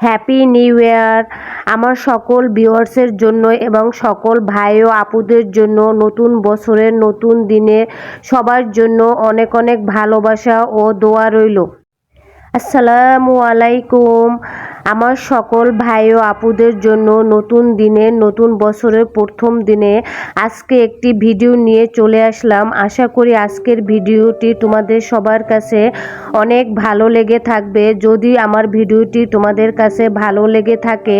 Happy new year আমার সকল ভিউয়ার্সের জন্য এবং সকল ভাই ও আপুদের জন্য নতুন বছরের নতুন দিনে সবার জন্য অনেক অনেক ভালোবাসা ও দোয়া রইল। আসসালামু আলাইকুম। আমার সকল ভাই ও আপুদের জন্য নতুন দিনে, নতুন বছরের প্রথম দিনে আজকে একটি ভিডিও নিয়ে চলে আসলাম। আশা করি আজকের ভিডিওটি তোমাদের সবার কাছে অনেক ভালো লেগে থাকবে। যদি আমার ভিডিওটি তোমাদের কাছে ভালো লেগে থাকে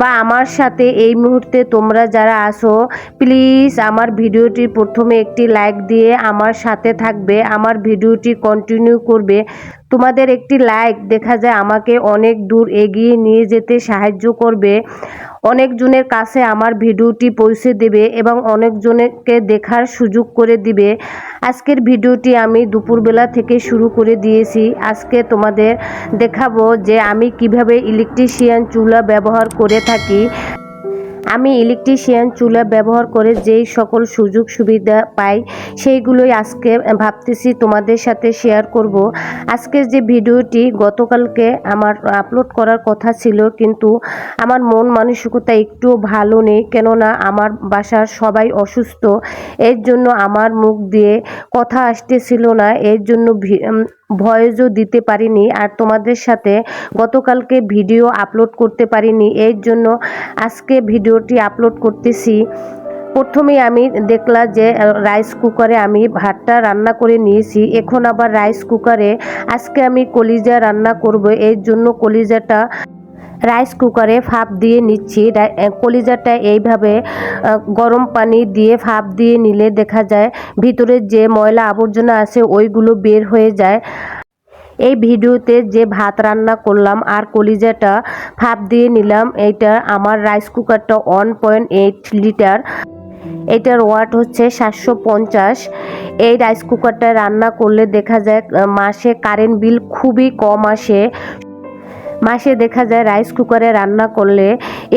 বা আমার সাথে এই মুহূর্তে তোমরা যারা আসো প্লিজ আমার ভিডিওটি প্রথমে একটি লাইক দিয়ে আমার সাথে থাকবে, আমার ভিডিওটি কন্টিনিউ করবে। তোমাদের একটি লাইক দেখা যায়, আমাকে অনেক দূর এগিয়ে নিয়ে যেতে সাহায্য করবে। অনেকজনের কাছে আমার ভিডিওটি পৌঁছে দেবে এবং অনেকজনকে দেখার সুযোগ করে দিবে। আজকের ভিডিওটি আমি দুপুরবেলা থেকে শুরু করে দিয়েছি। আজকে তোমাদের দেখাবো যে আমি কীভাবে ইলেকট্রিশিয়ান চুলা ব্যবহার করে থাকি। আমি ইলেকট্রিশিয়ান চুলা ব্যবহার করে যেই সকল সুযোগ সুবিধা পাই, সেইগুলোই আজকে ভাবতেছি তোমাদের সাথে শেয়ার করব। আজকের যে ভিডিওটি, গতকালকে আমার আপলোড করার কথা ছিল, কিন্তু আমার মন মানসিকতা একটু ভালো নেই, কেননা আমার বাসার সবাই অসুস্থ, এর জন্য আমার মুখ দিয়ে কথা আসতেছিল না, এর জন্য ভয়েসও দিতে পারিনি, আর তোমাদের সাথে গতকালকে ভিডিও আপলোড করতে পারিনি, এর জন্য আজকে ভিডিওটি আপলোড করতেছি। প্রথমেই আমি দেখলাম যে রাইস কুকারে আমি ভাতটা রান্না করে নিয়েছি। এখন আবার রাইস কুকারে আজকে আমি কলিজা রান্না করব। এর জন্য কলিজাটা রাইস কুকারে ভাপ দিয়ে নিচ্ছি। কলিজাটা এইভাবে গরম পানি দিয়ে ভাপ দিয়ে নিলে দেখা যায় ভিতরে যে ময়লা আবর্জনা আছে, ওইগুলো বের হয়ে যায়। এই ভিডিওতে যে ভাত রান্না করলাম আর কলিজাটা ভাপ দিয়ে নিলাম, এইটা আমার রাইস কুকারটা ওয়ান পয়েন্ট এইট লিটার এটার ওয়াট হচ্ছে সাতশো পঞ্চাশ। এই রাইস কুকারটা রান্না করলে দেখা যায় মাসে কারেন্ট বিল খুবই কম আসে। মাসে দেখা যায় রাইস কুকারে রান্না করলে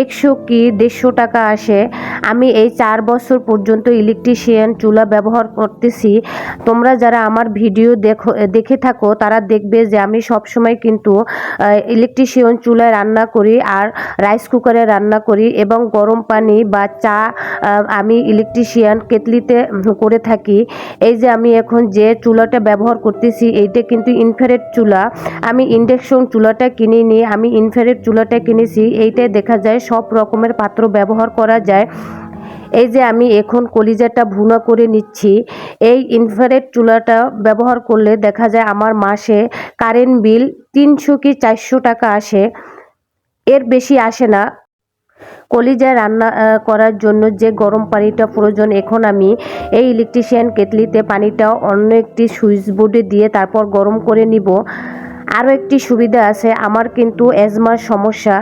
একশো কি দেড়শো টাকা আসে। আমি এই চার বছর পর্যন্ত ইলেকট্রিশিয়ান চুলা ব্যবহার করতেছি। তোমরা যারা আমার ভিডিও দেখো, দেখে থাকো, তারা দেখবে যে আমি সবসময় কিন্তু ইলেকট্রিশিয়ান চুলায় রান্না করি আর রাইস কুকারে রান্না করি এবং গরম পানি বা চা আমি ইলেকট্রিশিয়ান কেতলিতে করে থাকি। এই যে আমি এখন যে চুলাটা ব্যবহার করতেছি, এইটা কিন্তু ইনফ্রারেড চুলা। আমি ইন্ডাকশন চুলাটা কিনিনি আমি ইনফ্রারেড চুলাটা কিনেছি, এইটাই দেখা যায় সব রকমের পাত্র ব্যবহার করা যায়। এই যে আমি এখন কলিজাটা ভুনা করে নিচ্ছি, এই ইনফ্রারেড চুলাটা ব্যবহার করলে দেখা যায় আমার মাসে কারেন্ট বিল তিনশো কি চারশো টাকা আসে, এর বেশি আসে না। কলিজা রান্না করার জন্য যে গরম পানিটা প্রয়োজন, এখন আমি এই ইলেকট্রিশিয়ান কেটলিতে পানিটা অন্য একটি সুইচ বোর্ডে দিয়ে তারপর গরম করে নিব। আরও একটি সুবিধা আছে। আমার কিন্তু অ্যাজমার সমস্যা।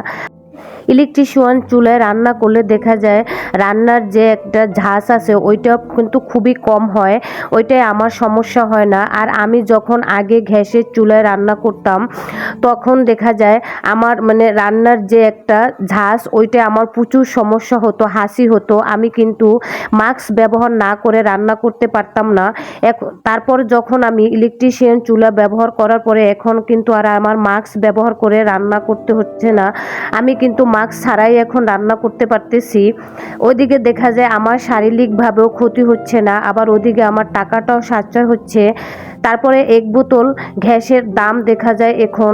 ইলেকট্রিশিয়ান চুলায় রান্না করলে দেখা যায় রান্নার যে একটা ঝাঁস আছে, ওইটা কিন্তু খুবই কম হয়। ওইটাই আমার সমস্যা হয় না। আর আমি যখন আগে গ্যাসের চুলায় রান্না করতাম, তখন দেখা যায় আমার মানে রান্নার যে একটা ঝাঁস ওইটা আমার প্রচুর সমস্যা হতো, হাসি হতো। আমি কিন্তু মাস্ক ব্যবহার না করে রান্না করতে পারতাম না। এখন তারপর যখন আমি ইলেকট্রিশিয়ান চুলা ব্যবহার করার পরে, এখন কিন্তু আর আমার মাস্ক ব্যবহার করে রান্না করতে হচ্ছে না। আমি কিন্তু মাস্ক ছাড়াই এখন রান্না করতে পারতেছি। ওইদিকে দেখা যায় আমার শারীরিকভাবেও ক্ষতি হচ্ছে না, আবার ওদিকে আমার টাকাটাও সাশ্রয় হচ্ছে। তারপরে এক বোতল গ্যাসের দাম দেখা যায় এখন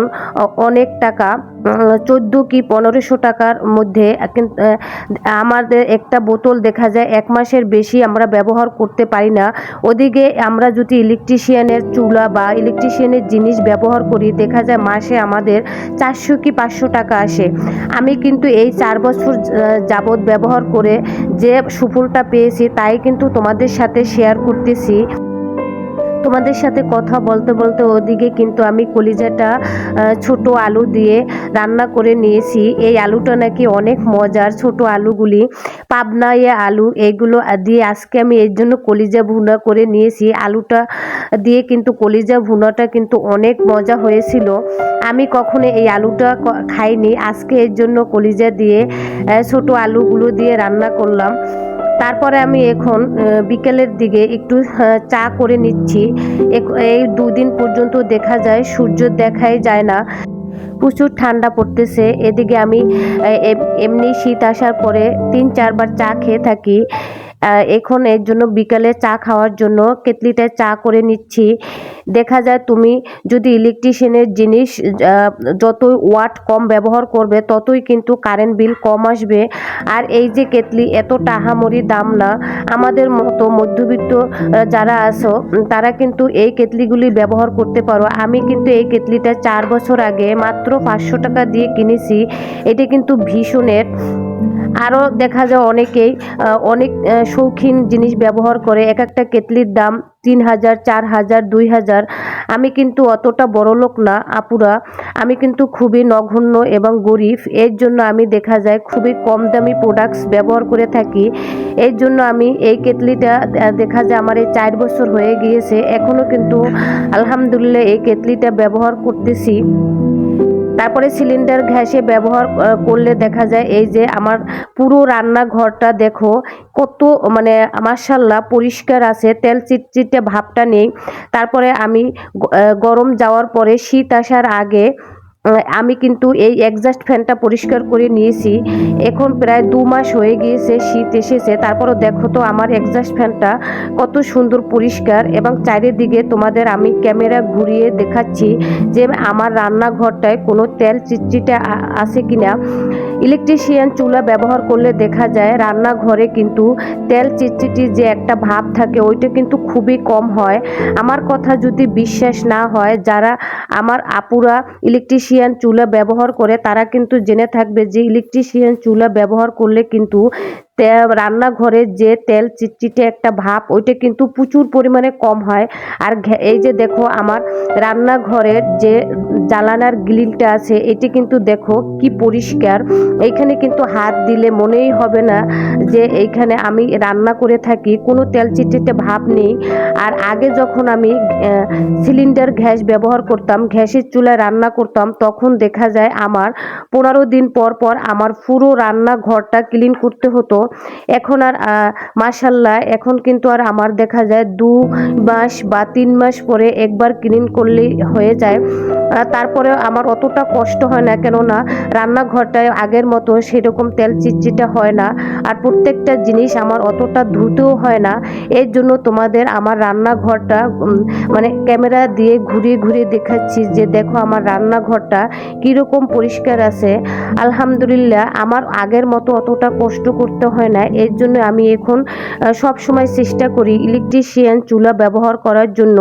অনেক টাকা। চোদ্দ কি পনেরোশো টাকার মধ্যে। আমাদের একটা বোতল দেখা যায় এক মাসের বেশি আমরা ব্যবহার করতে পারি না। ওদিকে আমরা যদি ইলেকট্রিশিয়ানের চুলা বা ইলেকট্রিশিয়ানের জিনিস ব্যবহার করি, দেখা যায় মাসে আমাদের চারশো কি পাঁচশো টাকা আসে। আমি কিন্তু এই চার বছর যাবৎ ব্যবহার করে যে সুফলটা পেয়েছি, তাই কিন্তু তোমাদের সাথে শেয়ার করতেছি। তোমাদের সাথে কথা বলতে বলতে ওদিকে কিন্তু আমি কলিজাটা ছোট আলু দিয়ে রান্না করে নিয়েছি। এই আলুটা নাকি অনেক মজার ছোট আলুগুলি, পাবনাইয়া আলু এইগুলো দিয়ে আজকে আমি এর জন্য কলিজা ভুনা করে নিয়েছি। আলুটা দিয়ে কিন্তু কলিজা ভুনাটা কিন্তু অনেক মজা হয়েছিল। আমি কখনো এই আলুটা খাইনি। আজকে এর জন্য কলিজা দিয়ে ছোট আলুগুলো দিয়ে রান্না করলাম। তারপরে আমি এখন বিকেলের দিকে একটু চা করে নিচ্ছি। এই দুদিন পর্যন্ত দেখা যায়, সূর্য দেখাই যায় না। প্রচুর ঠান্ডা পড়তেছে। এদিকে আমি এমনি শীত আসার পরে তিন, চারবার চা খেয়ে থাকি। এখন এর জন্য বিকালে চা খাওয়ার জন্য কেতলিটায় চা করে নিচ্ছি। দেখা যায় তুমি যদি ইলেকট্রিশিয়ানের জিনিস যতই ওয়াট কম ব্যবহার করবে, ততই কিন্তু কারেন্ট বিল কম আসবে। আর এই যে কেতলি এত টাহামরি দাম না। আমাদের মতো মধ্যবিত্ত যারা আছো, তারা কিন্তু এই কেতলিগুলি ব্যবহার করতে পারো। আমি কিন্তু এই কেতলিটা চার বছর আগে মাত্র পাঁচশো টাকা দিয়ে কিনেছি। এটা কিন্তু ভীষণের আরও দেখা যায় অনেকেই অনেক শৌখিন জিনিস ব্যবহার করে, এক একটা কেতলির দাম তিন হাজার, চার হাজার, দুই হাজার। আমি কিন্তু অতটা বড় লোক না, আপুরা। আমি কিন্তু খুবই নগণ্য এবং গরিব। এর জন্য আমি দেখা যায় খুবই কম দামি প্রোডাক্টস ব্যবহার করে থাকি। এর জন্য আমি এই কেতলিটা দেখা যায় আমার এই চার বছর হয়ে গিয়েছে। এখনও কিন্তু আলহামদুলিল্লাহ এই কেতলিটা ব্যবহার করতেছি। তারপরে সিলিন্ডার গ্যাসে ব্যবহার করলে দেখা যায় এই যে আমার পুরো রান্নাঘরটা দেখো কত মানে মার্শাল্লাহ পরিষ্কার আছে, তেল চিটচিটে ভাবটা নেই। তারপরে আমি গরম যাওয়ার পরে শীত আসার আগে আমি কিন্তু এই একজাস্ট ফ্যানটা পরিষ্কার করে নিয়েছি। এখন প্রায় দু মাস হয়ে গিয়েছে, শীত এসেছে। তারপরও দেখো তো আমার একজাস্ট ফ্যানটা কত সুন্দর পরিষ্কার এবং চারিদিকে তোমাদের আমি ক্যামেরা ঘুরিয়ে দেখাচ্ছি যে আমার রান্নাঘরটায় কোনো তেল চিচিটা আছে কিনা। ইলেকট্রিশিয়ান চুলা ব্যবহার করলে দেখা যায় রান্নাঘরে কিন্তু তেল চিটচিটি যে একটা ভাব থাকে, ওইটা কিন্তু খুবই কম হয়। আমার কথা যদি বিশ্বাস না হয়, যারা আমার আপুরা ইলেকট্রিশিয়ান চুলা ব্যবহার করে, তারা কিন্তু জেনে থাকবে যে ইলেকট্রিশিয়ান চুলা ব্যবহার করলে কিন্তু রান্নাঘরে যে তেল চিটচিটে একটা ভাব, ওইটা কিন্তু প্রচুর পরিমাণে কম হয়। আর এই যে দেখো, আমার রান্নাঘরের যে জ্বালানার গ্রিলটা আছে, এটি কিন্তু দেখো কি পরিষ্কার। এইখানে কিন্তু হাত দিলে মনেই হবে না যে এইখানে আমি রান্না করে থাকি, কোনো তেল চিটচিটে ভাব নেই। আর আগে যখন আমি সিলিন্ডার গ্যাস ব্যবহার করতাম, গ্যাসের চুলায় রান্না করতাম, তখন দেখা যায় আমার পনেরো দিন পর পর আমার পুরো রান্নাঘরটা ক্লিন করতে হতো। এখন আর মাসাল্লাহ এখন কিন্তু আর আমার দেখা যায় দু মাস বা তিন মাস পরে একবার ক্লিন করলেই হয়ে যায়। তারপরে আমার অতটা কষ্ট হয় না, কেননা রান্নাঘরটায় আগের মতো সেরকম তেল চিটচিটে হয় না আর প্রত্যেকটা জিনিস আমার অতটা ধুতেও হয় না। এর জন্য তোমাদের আমার রান্নাঘরটা মানে ক্যামেরা দিয়ে ঘুরিয়ে ঘুরিয়ে দেখাচ্ছি যে দেখো আমার রান্নাঘরটা কীরকম পরিষ্কার আছে। আলহামদুলিল্লাহ আমার আগের মতো অতটা কষ্ট করতে হয় না, এর জন্য আমি এখন সব সময় চেষ্টা করি ইলেকট্রিশিয়ান চুলা ব্যবহার করার জন্য।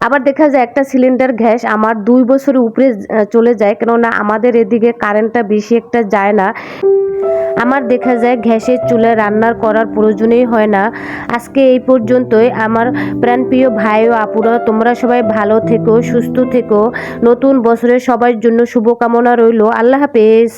আবার দেখা যায় একটা সিলিন্ডার গ্যাস আমার দুই বছরের উপরে চলে যায়। কেননা আমাদের এদিকে কারেন্টটা বেশি একটা যায় না। আমার দেখা যায় গ্যাসের চুলায় রান্নার করার প্রয়োজনই হয় না। আজকে এই পর্যন্তই। আমার প্রাণপ্রিয় ভাই ও আপুরা, তোমরা সবাই ভালো থেকো, সুস্থ থেকো। নতুন বছরের সবার জন্য শুভকামনা রইল। আল্লাহ হাফেজ।